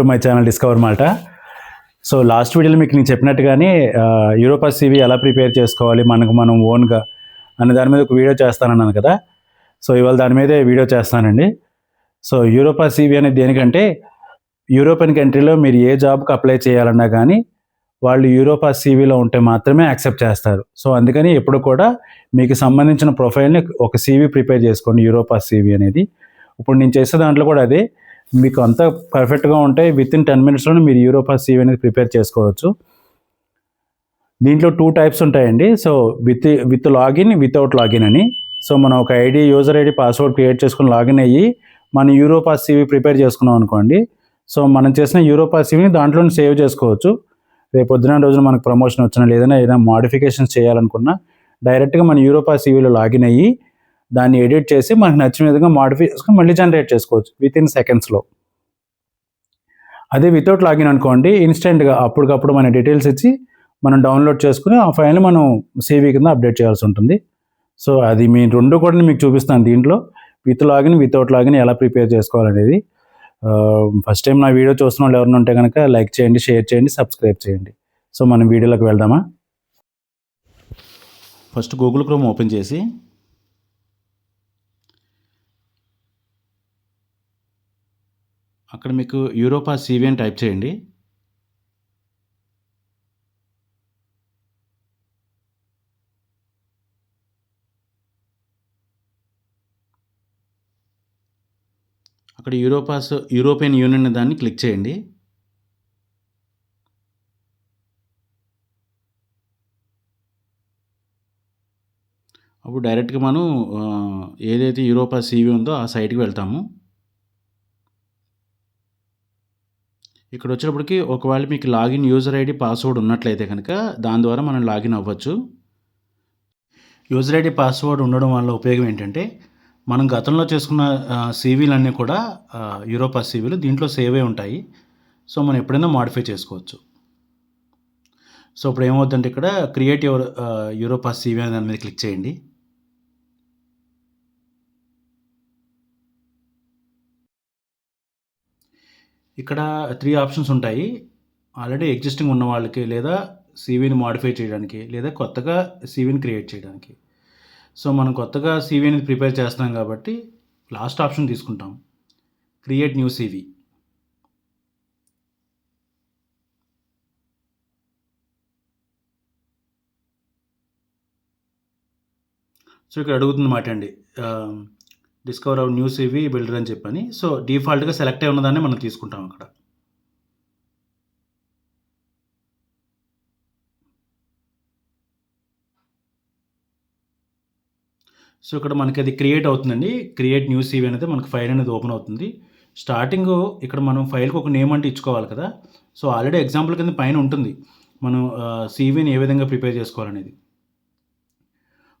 To my channel discover మాట so last వీడియోలో మీకు నేను చెప్పినట్టుగానే యూరోపా సివి ఎలా ప్రిపేర్ చేసుకోవాలి మనకు మనం ఓన్గా అనే దాని మీద ఒక వీడియో చేస్తానన్నాను కదా. సో ఇవాళ దాని మీదే వీడియో చేస్తానండి. సో యూరోపా సివి అనేది దేనికంటే యూరోపియన్ కంట్రీలో మీరు ఏ జాబ్కి అప్లై చేయాలన్నా కానీ వాళ్ళు యూరోపా సీవీలో ఉంటే మాత్రమే యాక్సెప్ట్ చేస్తారు. సో అందుకని ఎప్పుడు కూడా మీకు సంబంధించిన ప్రొఫైల్ని ఒక సీవీ ప్రిపేర్ చేసుకోండి యూరోపా సివి అనేది. ఇప్పుడు నేను చేసే దాంట్లో కూడా అదే మీకు అంతా పర్ఫెక్ట్గా ఉంటే విత్ ఇన్ టెన్ మినిట్స్లోనే మీరు యూరోపా సివి అనేది ప్రిపేర్ చేసుకోవచ్చు. దీంట్లో టూ టైప్స్ ఉంటాయండి. So with with login without login అని. సో మనం ఒక ID user ID password create చేసుకుని లాగిన్ అయ్యి మన యూరోపా సివి ప్రిపేర్ చేసుకున్నాం అనుకోండి. సో మనం చేసిన యూరోపా సివిని దాంట్లోనే సేవ్ చేసుకోవచ్చు. రేపు పొద్దున రోజున మనకు ప్రమోషన్ వచ్చినా లేదన్నా ఏదైనా మాడిఫికేషన్స్ చేయాలనుకున్నా డైరెక్ట్గా మన యూరోపా సివిలో లాగిన్ అయ్యి దాన్ని ఎడిట్ చేసి మనకు నచ్చిన విధంగా మాడిఫై చేసుకొని మళ్ళీ జనరేట్ చేసుకోవచ్చు విత్ ఇన్ సెకండ్స్లో అదే వితౌట్ లాగిన్ అనుకోండి ఇన్స్టెంట్గా అప్పటికప్పుడు మన డీటెయిల్స్ ఇచ్చి మనం డౌన్లోడ్ చేసుకుని ఆ ఫైల్ని మనం సేవీ కింద అప్డేట్ చేయాల్సి ఉంటుంది. సో అది మీ రెండు కూడా మీకు చూపిస్తాను దీంట్లో. విత్ లాగిన్ వితౌట్ లాగిన్ ఎలా ప్రిపేర్ చేసుకోవాలనేది. ఫస్ట్ టైం నా వీడియో చూస్తున్న వాళ్ళు ఎవరైనా ఉంటే కనుక లైక్ చేయండి షేర్ చేయండి సబ్స్క్రైబ్ చేయండి. సో మనం వీడియోలోకి వెళ్దామా? ఫస్ట్ గూగుల్ క్రోమ్ ఓపెన్ చేసి అక్కడ మీకు యూరోపా సివి అని టైప్ చేయండి. అక్కడ యూరోపాస్ యూరోపియన్ యూనియన్ దాన్ని క్లిక్ చేయండి. అప్పుడు డైరెక్ట్గా మనం ఏదైతే యూరోపా సివి ఉందో ఆ సైట్కి వెళ్తాము. ఇక్కడ వచ్చినప్పటికి ఒకవేళ మీకు లాగిన్ యూజర్ ఐడి పాస్వర్డ్ ఉన్నట్లయితే కనుక దాని ద్వారా మనం లాగిన్ అవ్వచ్చు. యూజర్ ఐడి పాస్వర్డ్ ఉండడం వల్ల ఉపయోగం ఏంటంటే మనం గతంలో చేసుకున్న సీవీలు అన్నీ కూడా యూరోపా సీవీలు దీంట్లో సేవ్ అయి ఉంటాయి. సో మనం ఎప్పుడైనా మాడిఫై చేసుకోవచ్చు. సో ఇప్పుడు ఏమవుతుందంటే ఇక్కడ క్రియేట్ యువర్ యూరోపా సీవీ అనే దాని మీద క్లిక్ చేయండి. ఇక్కడ త్రీ ఆప్షన్స్ ఉంటాయి. ఆల్రెడీ ఎగ్జిస్టింగ్ ఉన్న వాళ్ళకి లేదా సీవీని మాడిఫై చేయడానికి లేదా కొత్తగా సీవీని క్రియేట్ చేయడానికి. సో మనం కొత్తగా సీవీని ప్రిపేర్ చేస్తున్నాం కాబట్టి లాస్ట్ ఆప్షన్ తీసుకుంటాం. క్రియేట్ న్యూ సీవీ సో ఇక్కడ అడుగుతుంది మాట అండి. Discover our news CV builder అని చెప్పని. సో డిఫాల్ట్గా సెలెక్ట్ అయి ఉన్నదాన్ని మనం తీసుకుంటాం అక్కడ. సో ఇక్కడ మనకి అది క్రియేట్ అవుతుందండి. క్రియేట్ న్యూస్ సీవీ అనేది మనకు ఫైల్ అనేది ఓపెన్ అవుతుంది. స్టార్టింగ్ ఇక్కడ మనం ఫైల్కి ఒక నేమ్ అంటే ఇచ్చుకోవాలి కదా. సో ఆల్రెడీ ఎగ్జాంపుల్ కింద పైన ఉంటుంది. మనం సీవీని ఏ విధంగా ప్రిపేర్ చేసుకోవాలనేది.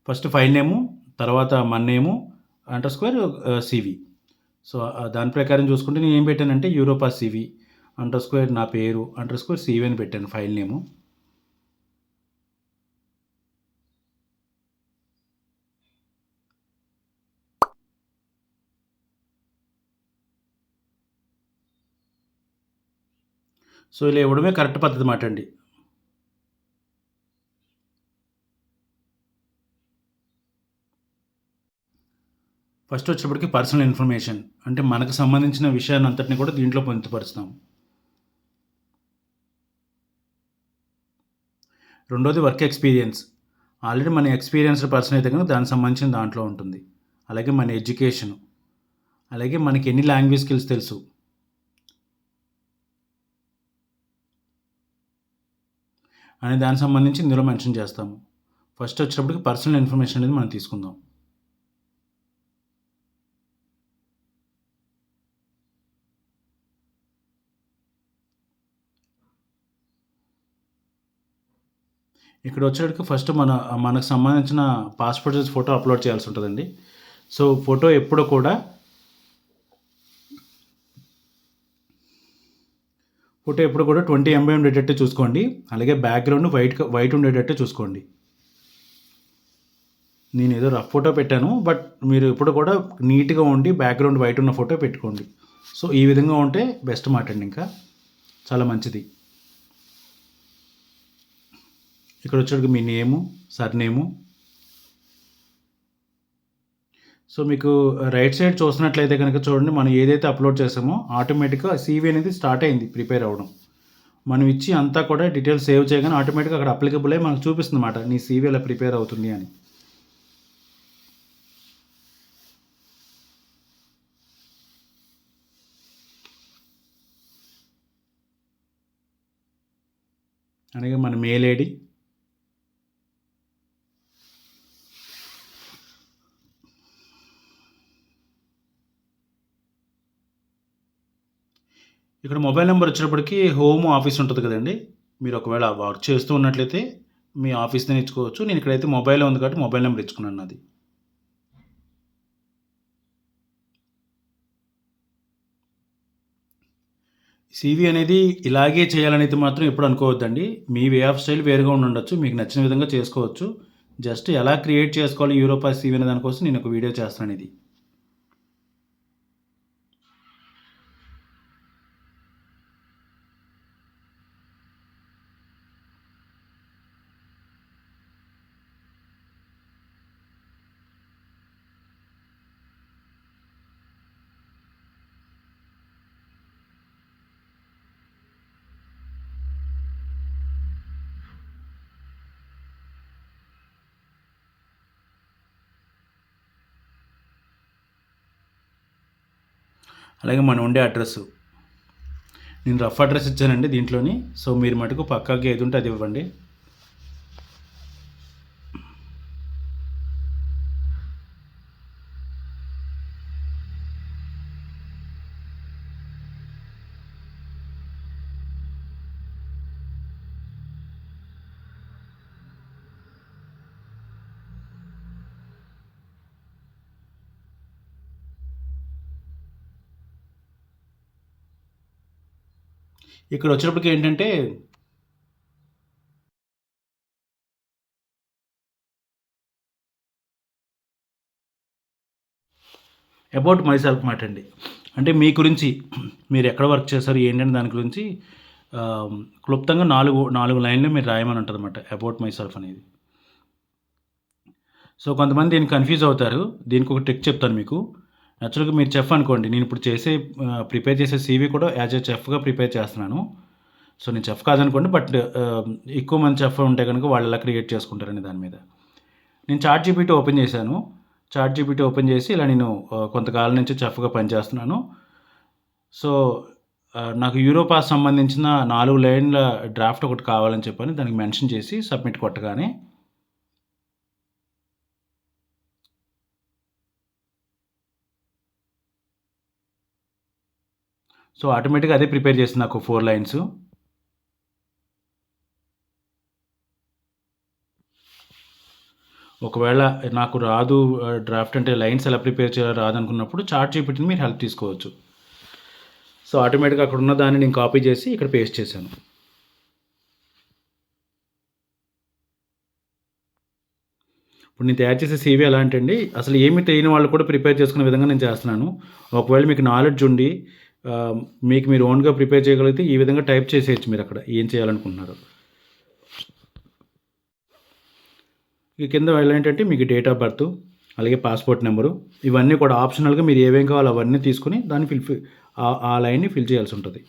ఫస్ట్ ఫైల్ నేము తర్వాత మన name under square CV so దాని ప్రకారం చూసుకుంటే నేను ఏం పెట్టానంటే యూరోపా సివి అండర్ స్క్వేర్ నా పేరు అండర్ స్క్వేర్ సివి అని పెట్టాను ఫైల్ నేము. సో ఇలా ఇవ్వడమే కరెక్ట్ పద్ధతి మాట అండి ఫస్ట్ వచ్చేప్పటికి పర్సనల్ ఇన్ఫర్మేషన్ అంటే మనకు సంబంధించిన విషయాన్ని అంతటిని కూడా దీంట్లో పొందుపరుస్తాం. రెండోది వర్క్ ఎక్స్పీరియన్స్ ఆల్రెడీ మన ఎక్స్పీరియన్స్డ్ పర్సన్ అయితే కనుక దానికి సంబంధించిన దాంట్లో ఉంటుంది. అలాగే మన ఎడ్యుకేషన్ అలాగే మనకి ఎన్ని లాంగ్వేజ్ స్కిల్స్ తెలుసు? అనే దానికి సంబంధించి ఇందులో మెన్షన్ చేస్తాము. ఫస్ట్ వచ్చేటప్పటికి పర్సనల్ ఇన్ఫర్మేషన్ అనేది మనం తీసుకుందాం. ఇక్కడ వచ్చేటికి ఫస్ట్ మన మనకు సంబంధించిన పాస్పోర్ట్ సైజ్ ఫోటో అప్లోడ్ చేయాల్సి ఉంటుందండి. సో ఫోటో ఎప్పుడు కూడా ఫోటో ఎప్పుడు కూడా ట్వంటీ ఎంబై ఉండేటట్టు చూసుకోండి. అలాగే బ్యాక్గ్రౌండ్ వైట్ వైట్ ఉండేటట్టు చూసుకోండి. నేను ఏదో రఫ్ ఫోటో పెట్టాను బట్ మీరు ఎప్పుడు కూడా నీట్గా ఉండి బ్యాక్గ్రౌండ్ వైట్ ఉన్న ఫోటో పెట్టుకోండి. సో ఈ విధంగా ఉంటే బెస్ట్ మాట అండి ఇంకా. చాలా మంచిది. ఇక్కడ వచ్చేటికి మీ నేము సర్నేము. సో మీకు రైట్ సైడ్ చూసినట్లయితే కనుక చూడండి మనం ఏదైతే అప్లోడ్ చేసామో ఆటోమేటిక్గా సీవీ అనేది స్టార్ట్ అయింది ప్రిపేర్ అవ్వడం. మనం ఇచ్చి అంతా కూడా డీటెయిల్స్ సేవ్ చేయగానే ఆటోమేటిక్గా అక్కడ అప్లికబుల్ అయ్యి మనకు చూపిస్తుంది అన్నమాట నీ సీవీ ఎలా ప్రిపేర్ అవుతుంది అని. అలాగే మన మెయిల్ ఐడి ఇక్కడ మొబైల్ నెంబర్ వచ్చేటప్పటికి హోమ్ ఆఫీస్ ఉంటుంది కదండి. మీరు ఒకవేళ వర్క్ చేస్తూ ఉన్నట్లయితే మీ ఆఫీస్ని ఇచ్చుకోవచ్చు. నేను ఇక్కడైతే మొబైల్ ఉంది కాబట్టి మొబైల్ నెంబర్ ఇచ్చుకున్నాను నాది. సీవీ అనేది ఇలాగే చేయాలనేది మాత్రం ఎప్పుడు అనుకోవద్దండి. మీ వే ఆఫ్ స్టైల్ వేరుగా ఉండొచ్చు. మీకు నచ్చిన విధంగా చేసుకోవచ్చు. జస్ట్ ఎలా క్రియేట్ చేసుకోవాలి యూరోపా సీవీ అనే దానికోసం నేను ఒక వీడియో చేస్తాను ఇది. అలాగే మనం ఉండే అడ్రస్. నేను రఫ్ అడ్రస్ ఇచ్చానండి దీంట్లోని. సో మీరు మటుకు పక్కాకి ఏది ఉంటే అది ఇవ్వండి. ఇక్కడ వచ్చినప్పటికి ఏంటంటే అబౌట్ మై సెల్ఫ్ మాట అండి. అంటే మీ గురించి మీరు ఎక్కడ వర్క్ చేశారు ఏంటంటే దాని గురించి క్లుప్తంగా నాలుగు నాలుగు లైన్లు మీరు రాయమని ఉంటుంది అనమాట అబౌట్ మై సెల్ఫ్ అనేది. సో కొంతమంది దీన్ని కన్ఫ్యూజ్ అవుతారు దీనికి ఒక టెక్ చెప్తాను మీకు. యాక్చువల్గా మీరు చెఫ్ అనుకోండి నేను ఇప్పుడు చేసే ప్రిపేర్ చేసే సీవీ కూడా యాజ్ ఏ చెఫ్గా ప్రిపేర్ చేస్తున్నాను. సో నేను చెఫ్ కాదనుకోండి బట్ ఎక్కువ మంది చెఫ్ ఉంటే కనుక వాళ్ళు ఎలా క్రియేట్ చేసుకుంటారని దాని మీద. నేను చార్ట్ జీపీటీ ఓపెన్ చేశాను. చార్ట్ జీపీటీ ఓపెన్ చేసి ఇలా నేను కొంతకాలం నుంచి చెఫ్గా పనిచేస్తున్నాను. సో నాకు యూరోపాస్ సంబంధించిన నాలుగు లైన్ల డ్రాఫ్ట్ ఒకటి కావాలని చెప్పని దానికి మెన్షన్ చేసి సబ్మిట్ కొట్టగానే సో ఆటోమేటిక్గా అదే ప్రిపేర్ చేసింది నాకు ఫోర్ లైన్స్. ఒకవేళ నాకు రాదు డ్రాఫ్ట్ అంటే లైన్స్ ఎలా ప్రిపేర్ చేయాలో రాదనుకున్నప్పుడు చార్ట్ చూపెట్టిన మీరు హెల్ప్ తీసుకోవచ్చు. సో ఆటోమేటిక్గా అక్కడ ఉన్న దాన్ని నేను కాపీ చేసి ఇక్కడ పేస్ట్ చేశాను. ఇప్పుడు నేను తయారు చేసే సీవీ ఎలా అంటే అండి అసలు ఏమి తెలియని వాళ్ళు కూడా ప్రిపేర్ చేసుకునే విధంగా నేను చేస్తున్నాను. ఒకవేళ మీకు నాలెడ్జ్ ఉండి Um, మీకు మీరు ఓన్గా ప్రిపేర్ చేయగలిగితే ఈ విధంగా టైప్ చేసేయచ్చు మీరు అక్కడ. ఏం చేయాలనుకుంటున్నారు? ఇక కింద వెళ్ళి ఏంటంటే మీకు డేట్ ఆఫ్ బర్త్ అలాగే పాస్పోర్ట్ నెంబరు ఇవన్నీ కూడా ఆప్షనల్గా మీరు ఏమేం కావాలో అవన్నీ తీసుకుని దాన్ని ఫిల్ ఆ- ఆ లైన్ని ఫిల్ చేయాల్సి ఉంటుంది.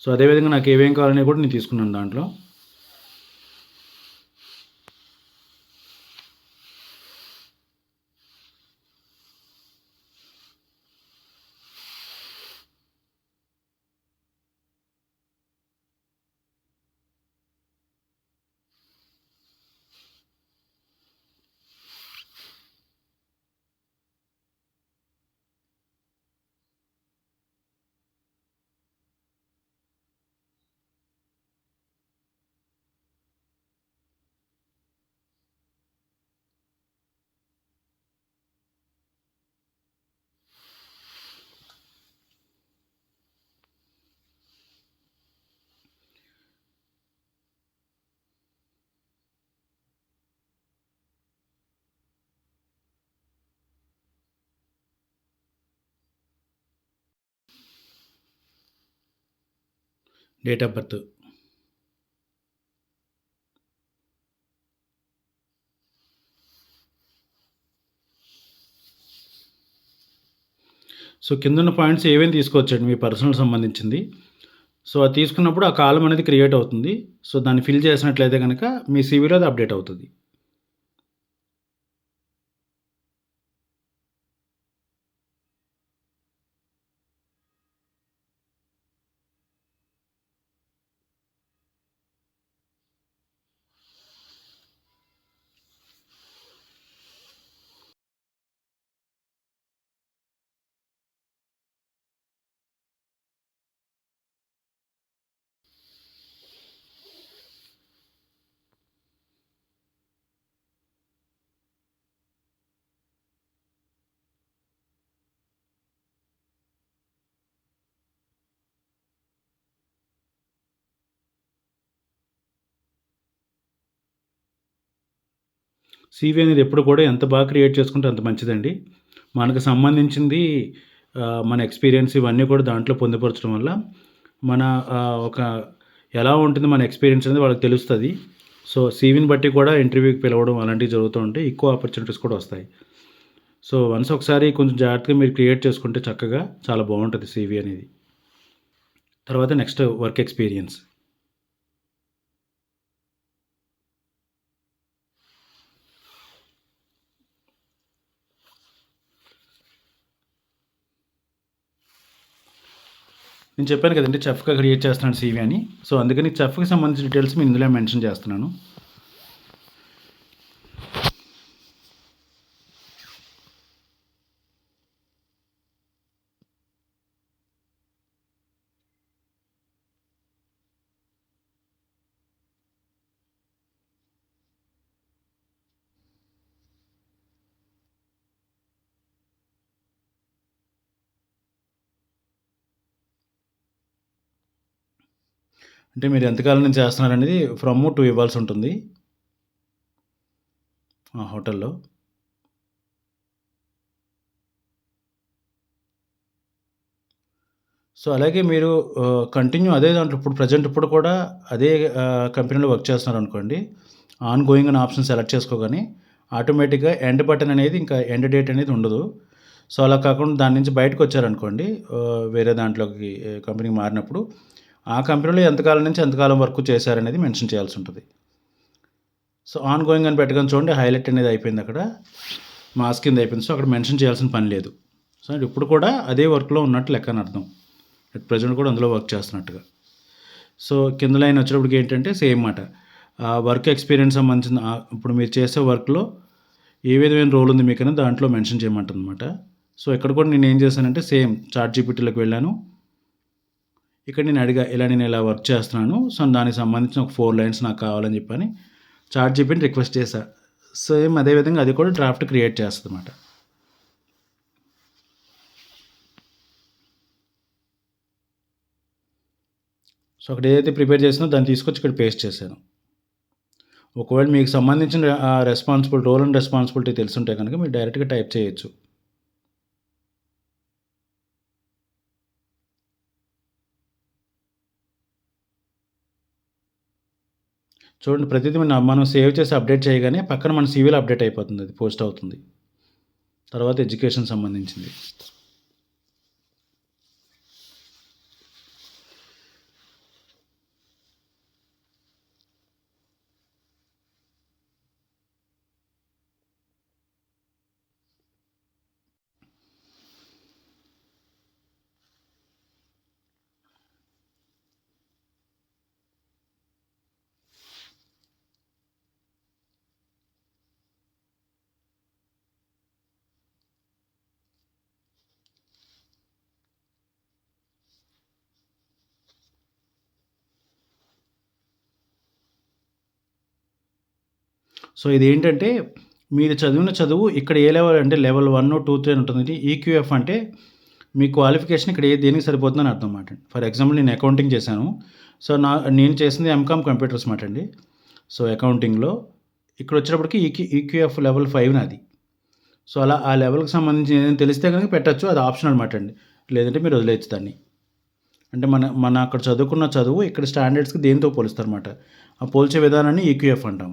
సో అదేవిధంగా నాకు ఏమేం కావాలని కూడా నేను తీసుకున్నాను దాంట్లో. డేట్ ఆఫ్ బర్త్ సో కిందన్న పాయింట్స్ ఏవేమి తీసుకోవచ్చండి మీ పర్సనల్ సంబంధించింది? సో అది తీసుకున్నప్పుడు ఆ కాలం అనేది క్రియేట్ అవుతుంది. సో దాన్ని ఫిల్ చేసినట్లయితే కనుక మీ సీవీలో అది అప్డేట్ అవుతుంది. సీవీ అనేది ఎప్పుడు కూడా ఎంత బాగా క్రియేట్ చేసుకుంటే అంత మంచిదండి. మనకు సంబంధించింది మన ఎక్స్పీరియన్స్ ఇవన్నీ కూడా దాంట్లో పొందుపరచడం వల్ల మన ఒక ఎలా ఉంటుంది మన ఎక్స్పీరియన్స్ అనేది వాళ్ళకి తెలుస్తుంది. సో సీవీని బట్టి కూడా ఇంటర్వ్యూకి పిలవడం అలాంటివి జరుగుతూ ఉంటే ఎక్కువ ఆపర్చునిటీస్ కూడా వస్తాయి. సో వన్స్ ఒకసారి కొంచెం జాగ్రత్తగా మీరు క్రియేట్ చేసుకుంటే చక్కగా చాలా బాగుంటుంది సీవీ అనేది. తర్వాత నెక్స్ట్ వర్క్ ఎక్స్పీరియన్స్ నేను చెప్పాను కదండి చెఫ్గా క్రియేట్ చేస్తున్నాను సీవీ అని. సో అందుకని చెఫ్కి సంబంధించిన డీటెయిల్స్ నేను ఇందులో మెన్షన్ చేస్తున్నాను. అంటే మీరు ఎంతకాలం నుంచి చేస్తున్నారనేది ఫ్రమ్ టు ఇవ్వాల్సి ఉంటుంది. ఆ హోటల్లో. సో అలాగే మీరు కంటిన్యూ అదే దాంట్లో ఇప్పుడు ప్రజెంట్ ఇప్పుడు కూడా అదే కంపెనీలో వర్క్ చేస్తున్నారు అనుకోండి. ఆన్ గోయింగ్ అనే ఆప్షన్ సెలెక్ట్ చేసుకోగానే ఆటోమేటిక్గా ఎండ్ బటన్ అనేది ఇంకా ఎండ్ డేట్ అనేది ఉండదు. సో అలా కాకుండా దాని నుంచి బయటకు వచ్చారనుకోండి వేరే దాంట్లోకి కంపెనీకి మారినప్పుడు ఆ కంపెనీలో ఎంతకాలం నుంచి ఎంతకాలం వరకు చేశారనేది మెన్షన్ చేయాల్సి ఉంటుంది. సో ఆన్ గోయింగ్ అని పెట్టగానే చూడండి హైలైట్ అనేది అయిపోయింది అక్కడ. మాస్క్ కింద అయిపోయింది. సో అక్కడ మెన్షన్ చేయాల్సిన పని లేదు. సో ఇప్పుడు కూడా అదే వర్క్లో ఉన్నట్టు లెక్క అని అర్థం. అట్ ప్రజెంట్ కూడా అందులో వర్క్ చేస్తున్నట్టుగా. సో కింద లైన్ వచ్చేటప్పటికి ఏంటంటే సేమ్ మాట. ఆ వర్క్ ఎక్స్పీరియన్స్ సంబంధించిన ఇప్పుడు మీరు చేసే వర్క్లో ఏ విధమైన రోల్ ఉంది మీకు అనేది దాంట్లో మెన్షన్ చేయమంటుంది అనమాట సో ఇక్కడ కూడా నేను ఏం చేశానంటే సేమ్ చార్ట్ జీపీటీలోకి వెళ్ళాను. ఇక్కడ నేను అడిగా ఇలా నేను ఇలా వర్క్ చేస్తున్నాను? సో దానికి సంబంధించిన ఒక ఫోర్ లైన్స్ నాకు కావాలని చెప్పని చార్ట్ జీపీని రిక్వెస్ట్ చేశా సేమ్ అదేవిధంగా అది కూడా డ్రాఫ్ట్ క్రియేట్ చేస్తుంది అన్నమాట సో అక్కడ ఏదైతే ప్రిపేర్ చేసినా దాన్ని తీసుకొచ్చి ఇక్కడ పేస్ట్ చేశాను. ఒకవేళ మీకు సంబంధించిన రెస్పాన్సిబుల్ రోల్ అండ్ రెస్పాన్సిబిలిటీ తెలుసుంటే కనుక మీరు డైరెక్ట్గా టైప్ చేయొచ్చు. చూడండి ప్రతిదీ మన మనం సేవ్ చేసి అప్డేట్ చేయగానే పక్కన మన సీవీలో అప్డేట్ అయిపోతుంది అది పోస్ట్ అవుతుంది. తర్వాత ఎడ్యుకేషన్ సంబంధించింది. సో ఇది ఏంటంటే మీరు చదివిన చదువు ఇక్కడ ఏ లెవెల్ అంటే లెవెల్ వన్ టూ త్రీ అని ఉంటుంది ఈక్యూఎఫ్ అంటే మీ క్వాలిఫికేషన్ ఇక్కడ ఏ దేనికి సరిపోతుందని అర్థం మాట ఫర్ ఎగ్జాంపుల్ నేను అకౌంటింగ్ చేశాను. సో నా నేను చేసింది ఎంకామ్ కంప్యూటర్స్ మాట అండి. సో అకౌంటింగ్లో ఇక్కడ వచ్చేటప్పటికి ఈక్యూ ఈక్యూఎఫ్ లెవెల్ ఫైవ్ నాది. సో అలా ఆ లెవెల్కి సంబంధించి ఏదైనా తెలిస్తే కనుక పెట్టచ్చు. అది ఆప్షన్ అనమాట అండి. లేదంటే మీరు వదిలేయచ్చు దాన్ని. అంటే మన మన అక్కడ చదువుకున్న చదువు ఇక్కడ స్టాండర్డ్స్కి దేంతో పోలుస్తారన్నమాట? ఆ పోల్చే విధానాన్ని ఈక్యూఎఫ్ అంటాం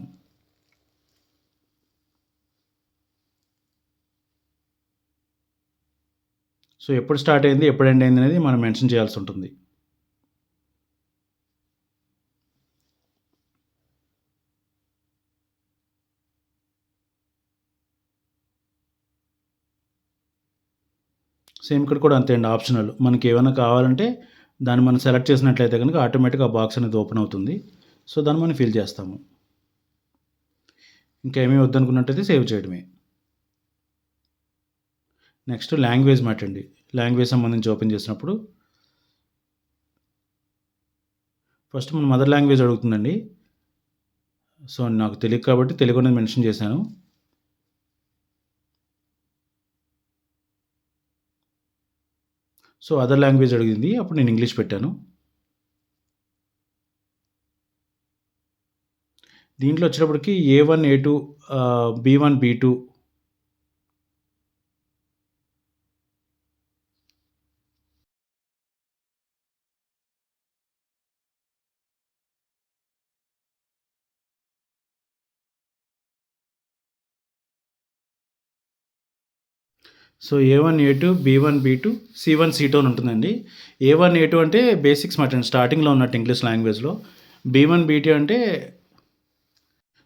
సో ఎప్పుడు స్టార్ట్ అయింది ఎప్పుడు ఎండ్ అయింది అనేది మనం మెన్షన్ చేయాల్సి ఉంటుంది. సేమ్ ఇక్కడ కూడా అంతే అండి ఆప్షనల్. మనకి ఏమైనా కావాలంటే దాన్ని మనం సెలెక్ట్ చేసినట్లయితే కనుక ఆటోమేటిక్గా ఆ బాక్స్ అనేది ఓపెన్ అవుతుంది. సో దాన్ని మనం ఫిల్ చేస్తాము. ఇంకేమీ వద్దనుకున్నట్టయితే సేవ్ చేయడమే. నెక్స్ట్ లాంగ్వేజ్ మాటండి లాంగ్వేజ్ సంబంధించి ఓపెన్ చేసినప్పుడు ఫస్ట్ మన మదర్ లాంగ్వేజ్ అడుగుతుందండి. సో నాకు తెలియదు కాబట్టి తెలుగు అనేది మెన్షన్ చేశాను. సో అదర్ లాంగ్వేజ్ అడిగింది. అప్పుడు నేను ఇంగ్లీష్ పెట్టాను. దీంట్లో వచ్చేటప్పటికి A one A two B one B two so A one A two B one B two C one C two అని ఉంటుందండి. ఏ వన్ ఏ టూ అంటే బేసిక్స్ మాట స్టార్టింగ్లో ఉన్నట్టు ఇంగ్లీష్ లాంగ్వేజ్లో బీ వన్ బీ టూ అంటే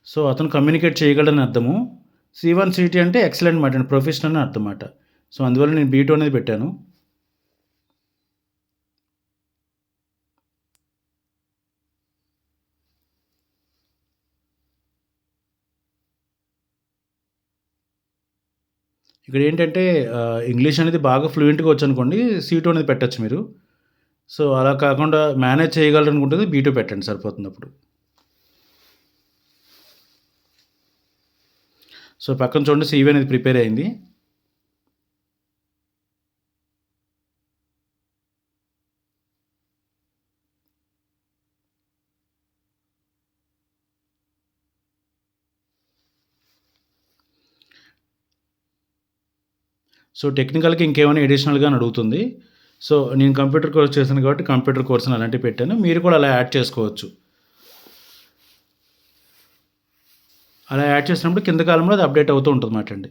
so అతను communicate చేయగలడని అర్థము. C one C two excellent మాట ప్రొఫెషనల్ అని అర్థం మాట. సో అందువల్ల నేను బీ టూ అనేది పెట్టాను. ఇక్కడ ఏంటంటే ఇంగ్లీష్ అనేది బాగా ఫ్లూయెంట్గా వచ్చు అనుకోండి సీటు అనేది పెట్టచ్చు మీరు. సో అలా కాకుండా మేనేజ్ చేయగలరు అనుకుంటుంది బీటూ పెట్టండి సరిపోతుంది అప్పుడు సో పక్కన చూడండి సీవీ అనేది ప్రిపేర్ అయింది. సో టెక్నికల్కి ఇంకేమైనా ఎడిషనల్గా అడుగుతుంది. సో నేను కంప్యూటర్ కోర్స్ చేశాను కాబట్టి కంప్యూటర్ కోర్స్ అలాంటివి పెట్టాను. మీరు కూడా అలా యాడ్ చేసుకోవచ్చు. అలా యాడ్ చేసినప్పుడు కింద కాలంలో అది అప్డేట్ అవుతూ ఉంటుంది మాట అండి.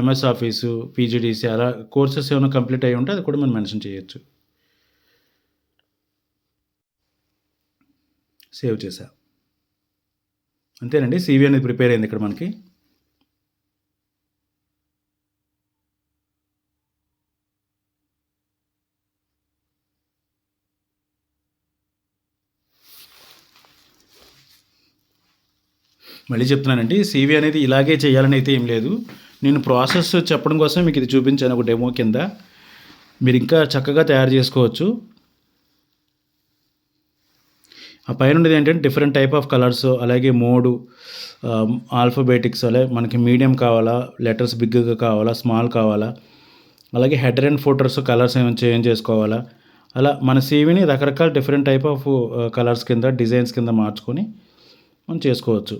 ఎంఎస్ ఆఫీసు పీజీడీసీ అలా కోర్సెస్ ఏమైనా కంప్లీట్ అయ్యి ఉంటే అది కూడా మనం మెన్షన్ చేయొచ్చు. సేవ్ చేసా అంతేనండి. సీవీ అనేది ప్రిపేర్ అయింది ఇక్కడ మనకి. మళ్ళీ చెప్తున్నానండి సీవీ అనేది ఇలాగే చేయాలని అయితే ఏం లేదు. నేను ప్రాసెస్ చెప్పడం కోసం మీకు ఇది చూపించాను ఒక డెమో కింద. మీరు ఇంకా చక్కగా తయారు చేసుకోవచ్చు. ఆ పైన ఉండేది ఏంటంటే డిఫరెంట్ టైప్ ఆఫ్ కలర్స్ అలాగే మోడు um, ఆల్ఫాబెటిక్స్ అలాగే మనకి మీడియం కావాలా లెటర్స్ బిగ్గా కావాలా స్మాల్ కావాలా అలాగే హెడర్ అండ్ ఫోటోస్ కలర్స్ ఏమైనా చేంజ్ చేసుకోవాలా అలా మన సీవీని రకరకాల డిఫరెంట్ టైప్ ఆఫ్ కలర్స్ కింద డిజైన్స్ కింద మార్చుకొని మనం చేసుకోవచ్చు.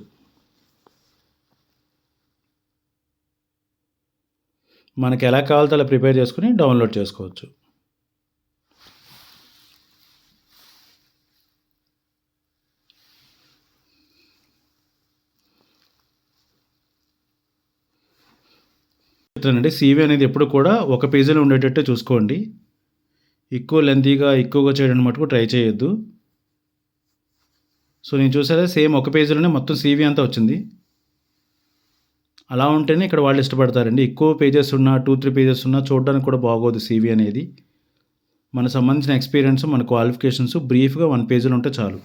మనకి ఎలా కావాలో అలా ప్రిపేర్ చేసుకుని డౌన్లోడ్ చేసుకోవచ్చు. చెప్తానండి సీవీ అనేది ఎప్పుడు కూడా ఒక పేజీలో ఉండేటట్టు చూసుకోండి. ఎక్కువ లెంతీగా ఎక్కువగా చేయడం మటుకు ట్రై చేయొద్దు. సో నేను చూసారా సేమ్ ఒక పేజీలోనే మొత్తం సీవీ అంతా వచ్చింది. అలా ఉంటేనే ఇక్కడ వాళ్ళు ఇష్టపడతారండి. ఎక్కువ పేజెస్ ఉన్నా టూ త్రీ పేజెస్ ఉన్నా చూడడానికి కూడా బాగోదు సీవీ అనేది. మన సంబంధించిన ఎక్స్పీరియన్స్ మన క్వాలిఫికేషన్స్ బ్రీఫ్గా వన్ పేజీలో ఉంటే చాలు.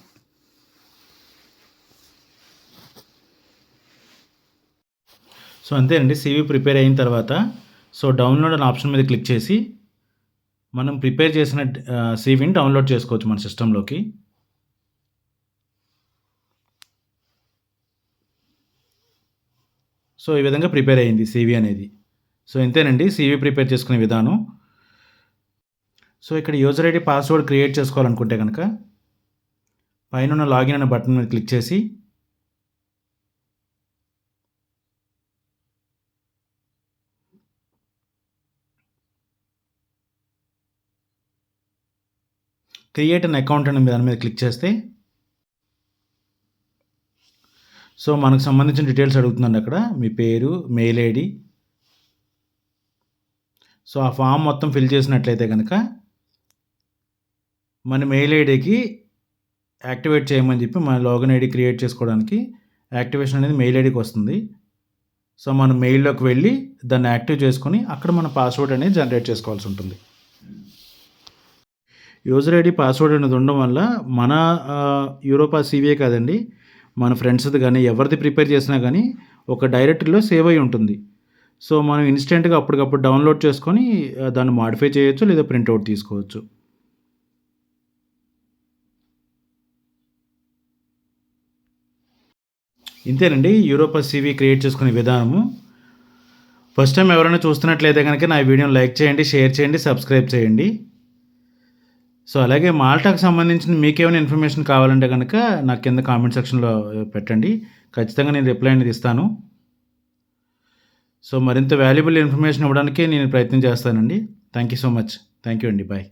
సో అంతేనండి సీవీ ప్రిపేర్ అయిన తర్వాత సో డౌన్లోడ్ అనే ఆప్షన్ మీద క్లిక్ చేసి మనం ప్రిపేర్ చేసిన సీవీని డౌన్లోడ్ చేసుకోవచ్చు మన సిస్టంలోకి సో ఈ విధంగా ప్రిపేర్ అయ్యింది సీవీ అనేది. సో ఇంతేనండి. సీవీ ప్రిపేర్ చేసుకునే విధానం. సో ఇక్కడ యూజర్ ఐడి పాస్వర్డ్ క్రియేట్ చేసుకోవాలనుకుంటే కనుక పైన లాగిన్ అనే బటన్ మీద క్లిక్ చేసి క్రియేట్ అన్ అకౌంట్ అనే దాని మీద క్లిక్ చేస్తే సో మనకు సంబంధించిన డీటెయిల్స్ అడుగుతుందండి అక్కడ. మీ పేరు మెయిల్ ఐడి సో ఆ ఫామ్ మొత్తం ఫిల్ చేసినట్లయితే కనుక మన మెయిల్ ఐడికి యాక్టివేట్ చేయమని చెప్పి మన లాగిన్ ఐడి క్రియేట్ చేసుకోవడానికి యాక్టివేషన్ అనేది మెయిల్ ఐడికి వస్తుంది. సో మనం మెయిల్లోకి వెళ్ళి దాన్ని యాక్టివ్ చేసుకొని అక్కడ మన పాస్వర్డ్ అనేది జనరేట్ చేసుకోవాల్సి ఉంటుంది. యూజర్ ఐడి పాస్వర్డ్ అనేది ఉండడం వల్ల మన యూరోపా సీవీఏ కాదండి మన ఫ్రెండ్స్ది కానీ ఎవరిది ప్రిపేర్ చేసినా కానీ ఒక డైరెక్టరీలో సేవ్ అయి ఉంటుంది. సో మనం ఇన్స్టెంట్గా అప్పటికప్పుడు డౌన్లోడ్ చేసుకొని దాన్ని మాడిఫై చేయొచ్చు లేదా ప్రింట్అవుట్ తీసుకోవచ్చు. ఇంతేనండి. యూరోపా సివి క్రియేట్ చేసుకునే విధానము. ఫస్ట్ టైం ఎవరైనా చూస్తున్నట్లయితే కనుక నా వీడియోని లైక్ చేయండి షేర్ చేయండి సబ్స్క్రైబ్ చేయండి. సో అలాగే మాల్టాకు సంబంధించిన మీకేమైనా ఇన్ఫర్మేషన్ కావాలంటే కనుక నాకు కింద కామెంట్ సెక్షన్లో పెట్టండి. ఖచ్చితంగా నేను రిప్లై అనేది ఇస్తాను. సో మరింత వాల్యుబుల్ ఇన్ఫర్మేషన్ ఇవ్వడానికి నేను ప్రయత్నం చేస్తానండి. Thank you so much. Thank you అండి. బాయ్.